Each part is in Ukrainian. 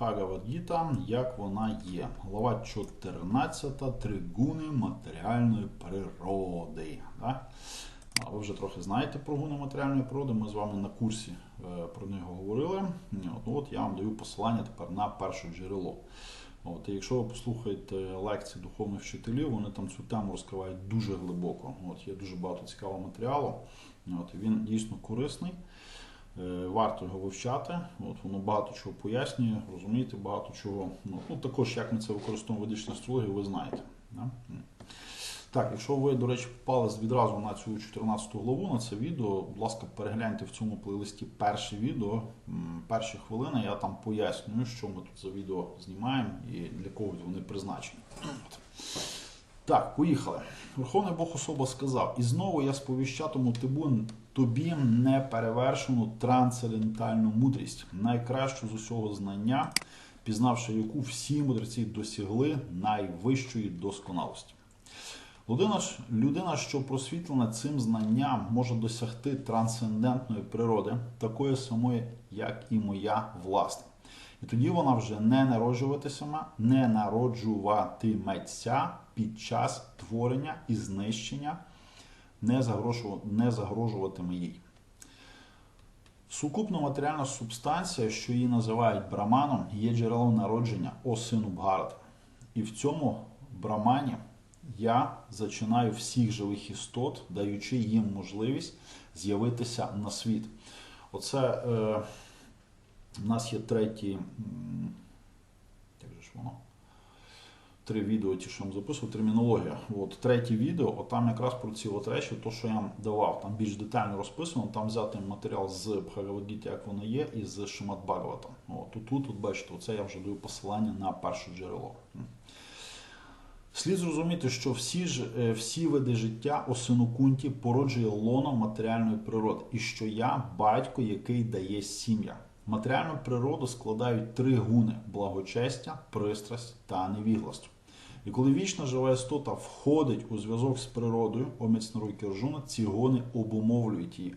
Бхагавадгіта, як вона є. Глава 14. Тригуни матеріальної природи. Да? Ви вже трохи знаєте про гуни матеріальної природи. Ми з вами на курсі е, про нього говорили. От, от я вам даю посилання тепер на перше джерело. От, і Якщо ви послухаєте лекції духовних вчителів, вони там цю тему розкривають дуже глибоко. От, Є дуже багато цікавого матеріалу. От, Він дійсно корисний. Е, Варто його вивчати. От, Воно багато чого пояснює, розумієте, багато чого. Ну, ну, Також, як ми це використовуємо в ведичній астрології, ви знаєте. Да? Так, якщо ви, до речі, попали відразу на цю 14 главу, на це відео, будь ласка, перегляньте в цьому плейлисті перше відео, перші хвилини, я там пояснюю, що ми тут за відео знімаємо і для кого вони призначені. Так, поїхали. Верховний Бог особа сказав: І знову я сповіщатиму тобі неперевершену трансцендентальну мудрість, найкращу з усього знання, пізнавши яку всі мудреці досягли найвищої досконалості. Людина, людина, що просвітлена цим знанням, може досягти трансцендентної природи, такої самої, як і моя власна. І тоді вона вже не народжуватиме, не народжуватиметься під час творення і знищення, не, не загрожуватиме їй. Сукупна матеріальна субстанція, що її називають браманом, є джерелом народження о сину І в цьому брамані я зачинаю всіх живих істот, даючи їм можливість з'явитися на світ. Оце е, у нас є третій. Як же ж воно? Три відео, ті, що я вам записував, термінологія. От третє відео, от там якраз про ці от речі, то, що я вам давав, там більш детально розписано, там взяти матеріал з Бхагавадгіті, як воно є, і з Шимат Бхагаватом. От тут, тут, бачите, оце я вже даю посилання на перше джерело. Слід зрозуміти, що всі ж е, всі види життя осинокунті породжує лоно матеріальної природи, і що я батько, який дає сім'я. Матеріальну природу складають три гуни: благочестя, пристрасть та невігластво. І коли вічна жива істота входить у зв'язок з природою, оміць на руки Арджуна, ці гони обумовлюють її.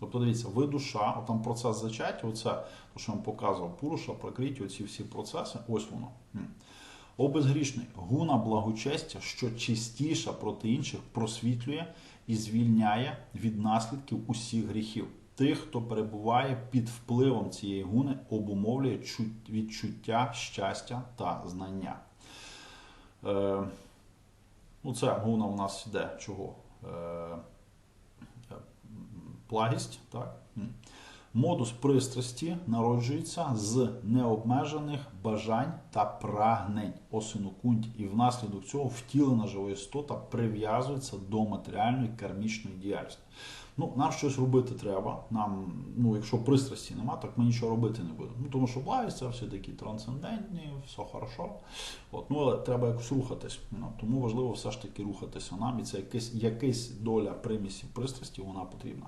Тобто дивіться, ви душа, от там процес зачаття, оце, то, що вам показував, пуруша, прокриття, оці всі процеси, ось воно. О безгрішний, гуна благочестя, що чистіша проти інших, просвітлює і звільняє від наслідків усіх гріхів. Тих, хто перебуває під впливом цієї гуни, обумовлює відчуття щастя та знання. Е, ну, це гуна у нас йде чого? Е, Плагість, так? Модус пристрасті народжується з необмежених бажань та прагнень осинокунті, і внаслідок цього втілена жива істота прив'язується до матеріальної кармічної діяльності. Ну, нам щось робити треба. Нам, ну, якщо пристрасті нема, так ми нічого робити не будемо. Ну, тому що благість це все такі трансцендентні, все хорошо. От, ну, але треба якось рухатись. Ну, тому важливо все ж таки рухатися нам, і це якась, якась доля примісі пристрасті, вона потрібна.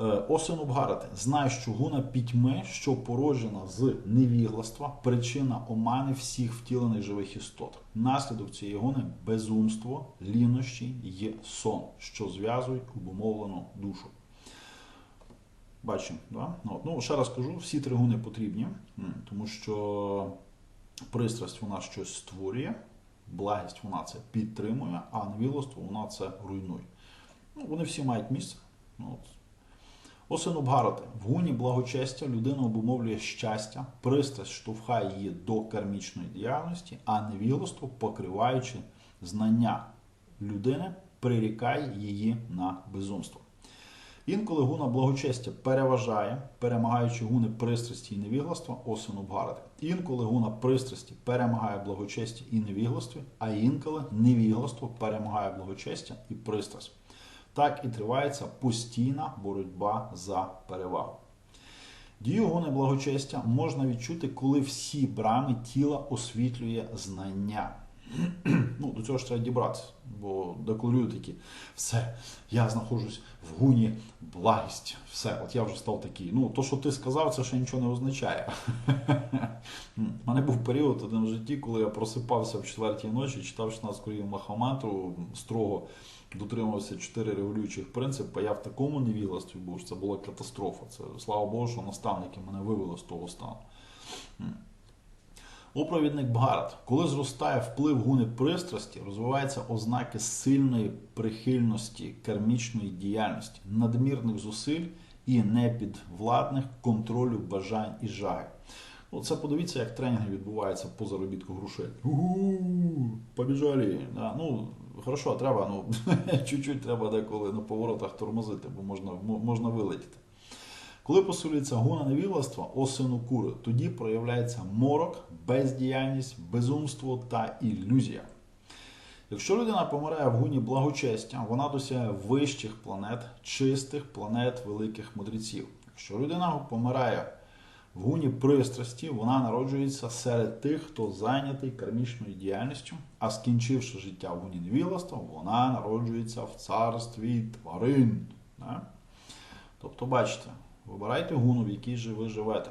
Е, Осину Бгарати, знай, що гуна пітьми, що породжена з невігластва, причина омани всіх втілених живих істот. Наслідок цієї гуни безумство, лінощі є сон, що зв'язують обумовлену душу. Бачимо, да? ну, ну, ще раз кажу, всі три гуни потрібні, тому що пристрасть вона щось створює, благість вона це підтримує, а невігластво вона це руйнує. Ну, вони всі мають місце. Ну, от, Осину Бгарати. В гуні благочестя людина обумовлює щастя, пристрасть штовхає її до кармічної діяльності, а невігластво, покриваючи знання людини, прирікає її на безумство. Інколи гуна благочестя переважає, перемагаючи гуни пристрасті і невігластва, осину Бгарати. Інколи гуна пристрасті перемагає благочестя і невігластво, а інколи невігластво перемагає благочестя і пристрасть. Так і тривається постійна боротьба за перевагу. Дію гони благочестя можна відчути, коли всі брами тіла освітлює знання. ну, до цього ж треба дібратися, бо декларую такі, все, я знаходжусь в гуні благість, все, от я вже став такий. Ну, то, що ти сказав, це ще нічого не означає. У мене був період один в житті, коли я просипався в четвертій ночі, читав 16 корів Махаматру, строго дотримувався чотири регулюючих принципи. Я в такому невігластві був, що це була катастрофа. Це слава Богу, що наставники мене вивели з того стану. О, провідник Бгарат. Коли зростає вплив гуни пристрасті, розвиваються ознаки сильної прихильності кермічної діяльності, надмірних зусиль і непідвладних контролю бажань і жаги. Ну, це подивіться, як тренінги відбуваються по заробітку грошей. Угу, побіжали. Да, ну, хорошо, треба, ну, чуть-чуть треба деколи на поворотах тормозити, бо можна, мо- можна вилетіти. Коли посилюється гуна невігластва, осину кури, тоді проявляється морок, бездіяльність, безумство та ілюзія. Якщо людина помирає в гуні благочестя, вона досягає вищих планет, чистих планет великих мудреців. Якщо людина помирає в гуні пристрасті, вона народжується серед тих, хто зайнятий кармічною діяльністю, а скінчивши життя в гуні невігластва, вона народжується в царстві тварин. Тобто, бачите, вибирайте гуну, в якій же ви живете.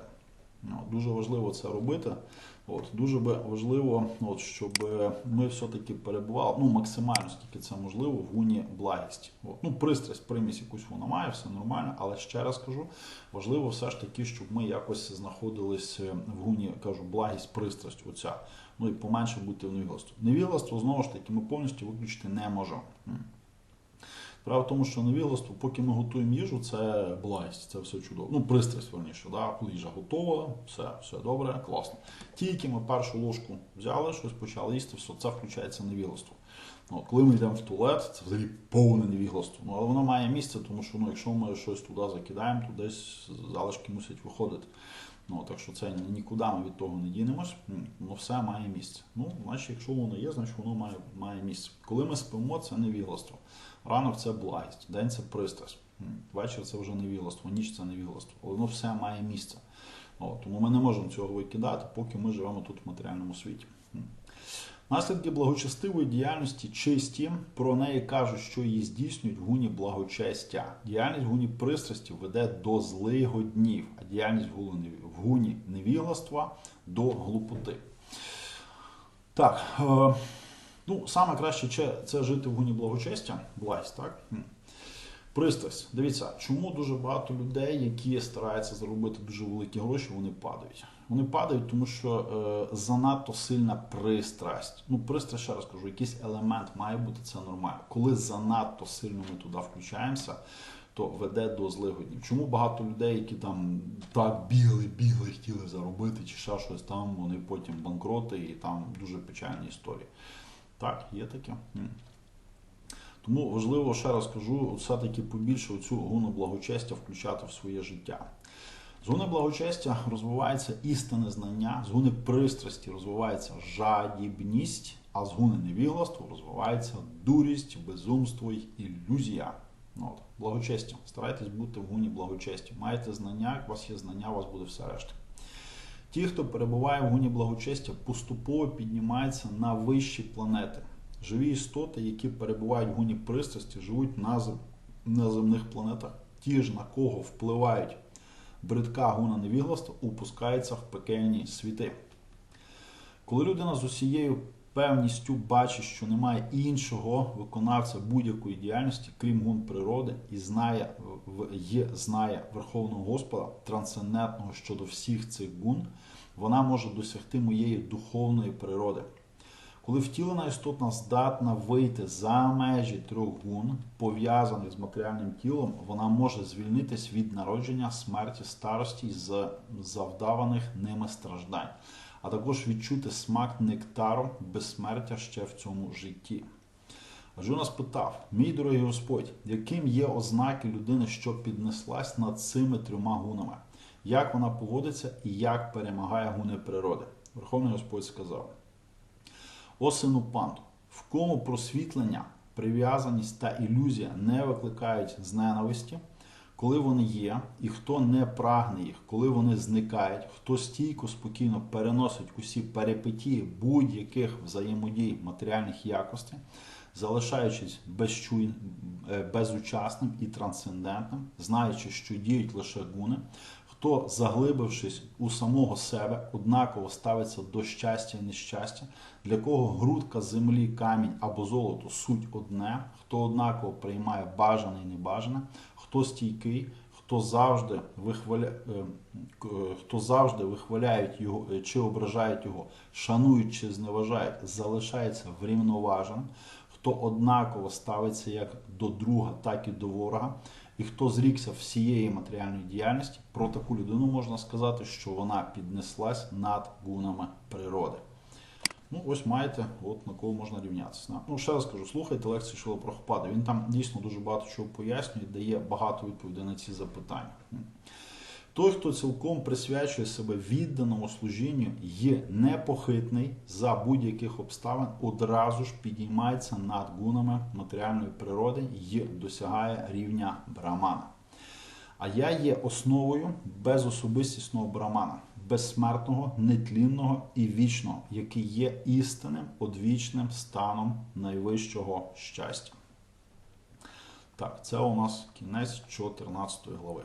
Ну, дуже важливо це робити. От, дуже важливо, от, щоб ми все-таки перебували ну, максимально, скільки це можливо, в гуні благісті. От, ну, пристрасть, примість якусь вона має, все нормально, але ще раз кажу, важливо все ж таки, щоб ми якось знаходились в гуні, кажу, благість, пристрасть оця. Ну і поменше бути в невігластві. Невігластво, знову ж таки, ми повністю виключити не можемо. Справа в тому, що невігластво, поки ми готуємо їжу, це благість, це все чудово. Ну, пристрасть верніше, да? коли їжа готова, все, все добре, класно. Тільки ми першу ложку взяли, щось почали їсти, все, це включається невігластво. Ну, от, коли ми йдемо в туалет, це взагалі повне невігластво. Ну, але воно має місце, тому що ну, якщо ми щось туди закидаємо, то десь залишки мусять виходити. Ну, так що це нікуди ми від того не дінемось, воно все має місце. Ну, значить, якщо воно є, значить воно має, має місце. Коли ми спимо, це невігластво. Ранок це благість, день це пристрасть. Вечір це вже невігластво, ніч це невігластво. Але воно все має місце. О, тому ми не можемо цього викидати, поки ми живемо тут в матеріальному світі. Наслідки благочестивої діяльності чисті, про неї кажуть, що її здійснюють в гуні благочестя. Діяльність в гуні пристрасті веде до злигоднів, а діяльність в гуні- невігластва до глупоти. Так, е, ну, саме краще це жити в гуні благочестя, благість, так? Пристрасть. Дивіться, чому дуже багато людей, які стараються заробити дуже великі гроші, вони падають. Вони падають, тому що е, занадто сильна пристрасть. Ну, пристрасть, ще раз кажу, якийсь елемент має бути, це нормально. Коли занадто сильно ми туди включаємося, то веде до злигоднів. Чому багато людей, які там так бігли, бігли, хотіли заробити, чи ще щось там, вони потім банкроти і там дуже печальні історії. Так, є таке. Тому важливо, ще раз кажу, все-таки побільше цю гуну благочестя включати в своє життя. З гуни благочестя розвивається істинне знання, з гуни пристрасті розвивається жадібність, а з гуни невігластва розвивається дурість, безумство й ілюзія. Ну, От, благочестя. Старайтесь бути в гуні благочесті. Маєте знання, як у вас є знання, у вас буде все решта. Ті, хто перебуває в гуні благочестя, поступово піднімаються на вищі планети. Живі істоти, які перебувають в гуні пристрасті, живуть на земних планетах. Ті ж, на кого впливають бридка гуна невігластва, упускаються в пекельні світи. Коли людина з усією певністю бачить, що немає іншого виконавця будь-якої діяльності, крім гун природи, і знає є, знає Верховного Господа трансцендентного щодо всіх цих гун, вона може досягти моєї духовної природи. Коли втілена істотна здатна вийти за межі трьох гун, пов'язаних з матеріальним тілом, вона може звільнитись від народження, смерті, старості з завдаваних ними страждань, а також відчути смак нектару безсмертя ще в цьому житті. Арджуна спитав: Мій дорогий Господь, яким є ознаки людини, що піднеслась над цими трьома гунами? Як вона поводиться і як перемагає гуни природи? Верховний Господь сказав: О сину панту, в кому просвітлення, прив'язаність та ілюзія не викликають з ненависті, коли вони є, і хто не прагне їх, коли вони зникають, хто стійко, спокійно переносить усі перипетії будь-яких взаємодій матеріальних якостей, залишаючись безчуй... е, безучасним і трансцендентним, знаючи, що діють лише гуни, хто, заглибившись у самого себе, однаково ставиться до щастя і нещастя, для кого грудка землі, камінь або золото суть одне, хто однаково приймає бажане і небажане, хто стійкий, хто завжди вихваля... е, е, хто завжди вихваляють його е, чи ображають його, шанують чи зневажають, залишається врівноваженим, хто однаково ставиться як до друга, так і до ворога, і хто зрікся всієї матеріальної діяльності, про таку людину можна сказати, що вона піднеслась над гунами природи. Ну, ось маєте, от на кого можна рівнятися. Ну, ще раз кажу, слухайте лекції Шила Прохопада. Він там дійсно дуже багато чого пояснює, дає багато відповідей на ці запитання. Той, хто цілком присвячує себе відданому служінню, є непохитний за будь-яких обставин, одразу ж підіймається над гунами матеріальної природи і досягає рівня брамана. А я є основою безособистісного брамана, безсмертного, нетлінного і вічного, який є істинним, одвічним станом найвищого щастя. Так, це у нас кінець 14 глави.